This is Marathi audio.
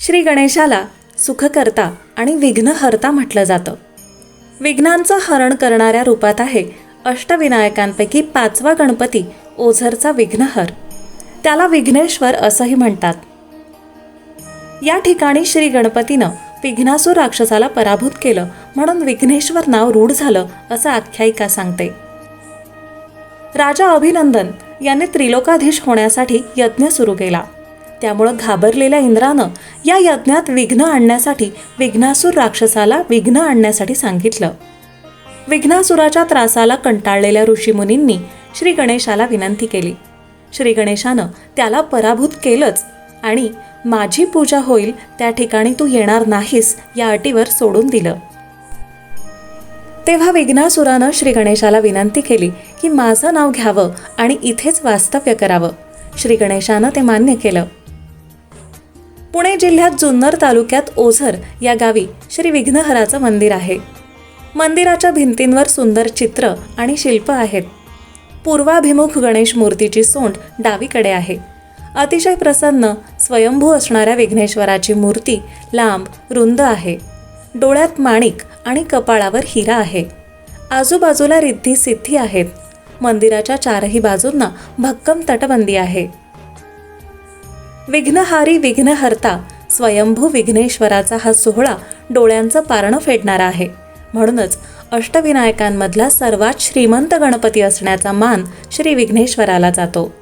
श्री गणेशाला सुखकर्ता आणि विघ्नहर्ता म्हटलं जातं. विघ्नांचं हरण करणाऱ्या रूपात आहे अष्टविनायकांपैकी पाचवा गणपती ओझरचा विघ्नहर. त्याला विघ्नेश्वर असंही म्हणतात. या ठिकाणी श्री गणपतीनं विघ्नासूर राक्षसाला पराभूत केलं म्हणून विघ्नेश्वर नाव रूढ झालं असं आख्यायिका सांगते. राजा अभिनंदन याने त्रिलोकाधीश होण्यासाठी यज्ञ सुरू केला. त्यामुळं घाबरलेल्या इंद्रानं या यज्ञात विघ्न आणण्यासाठी विघ्नासूर राक्षसाला विघ्न आणण्यासाठी सांगितलं. विघ्नासुराच्या त्रासाला कंटाळलेल्या ऋषीमुनींनी श्री गणेशाला विनंती केली. श्री गणेशानं त्याला पराभूत केलंच आणि माझी पूजा होईल त्या ठिकाणी तू येणार नाहीस या अटीवर सोडून दिलं. तेव्हा विघ्नासुरानं श्री गणेशाला विनंती केली की माझं नाव घ्यावं आणि इथेच वास्तव्य करावं. श्री गणेशानं ते मान्य केलं. पुणे जिल्ह्यात जुन्नर तालुक्यात ओझर या गावी श्री विघ्नहराचं मंदिर आहे. मंदिराच्या भिंतींवर सुंदर चित्र आणि शिल्प आहेत. पूर्वाभिमुख गणेश मूर्तीची सोंड डावीकडे आहे. अतिशय प्रसन्न स्वयंभू असणाऱ्या विघ्नेश्वराची मूर्ती लांब रुंद आहे. डोळ्यात माणिक आणि कपाळावर हिरा आहे. आजूबाजूला रिद्धी सिद्धी आहेत. मंदिराच्या चारही बाजूंना भक्कम तटबंदी आहे. विघ्नहारी विघ्नहर्ता स्वयंभू विघ्नेश्वराचा हा सोहळा डोळ्यांचं पारणं फेडणारा आहे. म्हणूनच अष्टविनायकांमधला सर्वात श्रीमंत गणपती असण्याचा मान श्री विघ्नेश्वराला जातो.